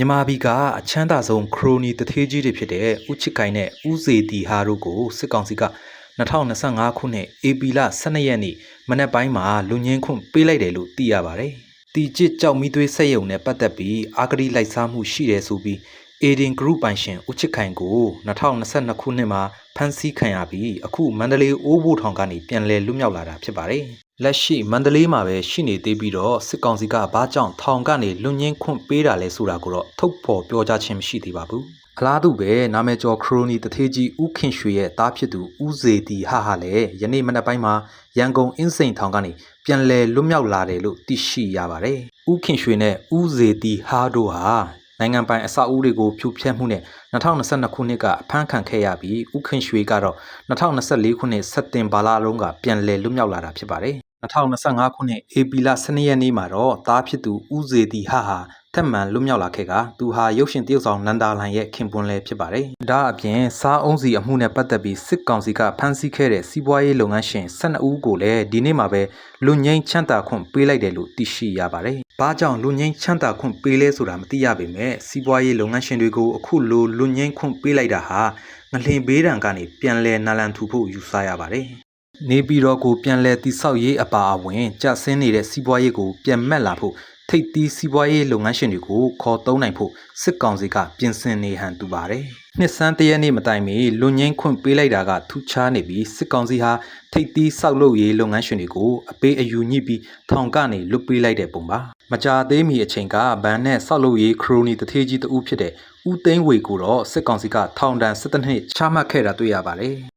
မြန်မာပြည်ကအချမ်းသာဆုံးခရိုနီတထေးကြီးတွေဖြစ်တဲ့ဦးချစ်ကိုင်နဲ့ဦးစေတီဟာတို့ကိုစစ်ကောင်စီက2025ခုနှစ်ဧပြီလ12ရက်နေ့မနက်ပိုင်းမှာလူငင်းခွင့်ပေးလိုက်တယ်လို့သိရပါတယ်။တီကျစ်ကြောက်မီသွေးဆက်ယုံနဲ့ပတ်သက်ပြီးအာဂရိလိုက်စားမှုရှိတယ်ဆိုပြီး Aidin Group ပိုင်ရှင်ဦးချစ်ခိုင်ကို2022ခုနှစ်မှာဖမ်းဆီးခံရပြီးအခုမန္တလေးအိုးဘိုထောင်ကနေပြန်လည်လွတ်မြောက်လာတာဖြစ်ပါတယ်။ လက်ရှိမန္တလေးမှာပဲရှိနေသေးပြီးတော့စစ်ကောင်စီကဘာကြောင့်ထောင်ကနေလွတ်ငင်းခွင့်ပေးတာလဲဆိုတာကိုတော့ထုတ်ဖော်ပြောကြားခြင်းမရှိသေးပါဘူး။အလားတူပဲနာမည်ကျော်ခရိုနီတထေးကြီးဦးခင်ရွှေရဲ့တားဖြစ်သူဦးစေတီဟာဟာလည်းယနေ့မနက်ပိုင်းမှာရန်ကုန်အင်းစိန်ထောင်ကနေပြန်လည်လွတ်မြောက်လာတယ်လို့သိရှိရပါတယ်။ဦးခင်ရွှေနဲ့ဦးစေတီဟာတို့ဟာနိုင်ငံပိုင်အဆောက်အဦတွေကိုဖြိုဖျက်မှုနဲ့2022ခုနှစ်ကအဖမ်းခံခဲ့ရပြီးဦးခင်ရွှေကတော့2024ခုနှစ်စက်တင်ဘာလလုံးကပြန်လည်လွတ်မြောက်လာတာဖြစ်ပါတယ်။ 2025ခုနှစ်ဧပြီလ12ရက်နေ့မှာတော့တားဖြစ်သူဦးစေတီဟာဟာထက်မှန်လွတ်မြောက်လာခဲ့ကသူဟာရုပ်ရှင်တရုပ်ဆောင်နန္ဒာလန်ရဲ့ခင်ပွန်းလည်းဖြစ်ပါတယ်။ဒါအပြင်စားအုံးစီအမှုနဲ့ပတ်သက်ပြီးစစ်ကောင်စီကဖမ်းဆီးခဲ့တဲ့စီးပွားရေးလုပ်ငန်းရှင်12ဦးကိုလည်းဒီနေ့မှာပဲလူငိမ့်ချမ်းသာခွင့်ပေးလိုက်တယ်လို့သိရှိရပါတယ်။ဘာကြောင့်လူငိမ့်ချမ်းသာခွင့်ပေးလဲဆိုတာမသိရပေမဲ့စီးပွားရေးလုပ်ငန်းရှင်တွေကိုအခုလိုလူငိမ့်ခွင့်ပေးလိုက်တာဟာငလျင်ဘေးဒဏ်ကနေပြန်လည်နာလန်ထူဖို့ယူဆရပါတယ်။ နေပြည်တော်ကိုပြန်လည်တိဆောက်ရေးအပါအဝင်ကျဆင်းနေတဲ့စီးပွားရေးကိုပြန်မက်လာဖို့ထိပ်သီးစီးပွားရေးလုပ်ငန်းရှင်တွေကိုခေါ်သုံးနိုင်ဖို့စစ်ကောင်စီကပြင်ဆင်နေဟန်တူပါတယ်။နှစ်ဆန်းတရက်နေ့မတိုင်မီလွန်ငင်းခွင့်ပေးလိုက်တာကထူးခြားနေပြီးစစ်ကောင်စီဟာထိပ်သီးဆောက်လုပ်ရေးလုပ်ငန်းရှင်တွေကိုအပေးအယူညှိပြီးထောင်ကနေလွတ်ပေးလိုက်တဲ့ပုံပါ။မကြာသေးမီအချိန်ကဗန်နဲ့ဆောက်လုပ်ရေးခရိုနီတထေးကြီးတဦးဖြစ်တဲ့ဦးသိန်းဝေကိုတော့စစ်ကောင်စီကထောင်ဒဏ်17နှစ်ချမှတ်ခဲ့တာတွေ့ရပါတယ်။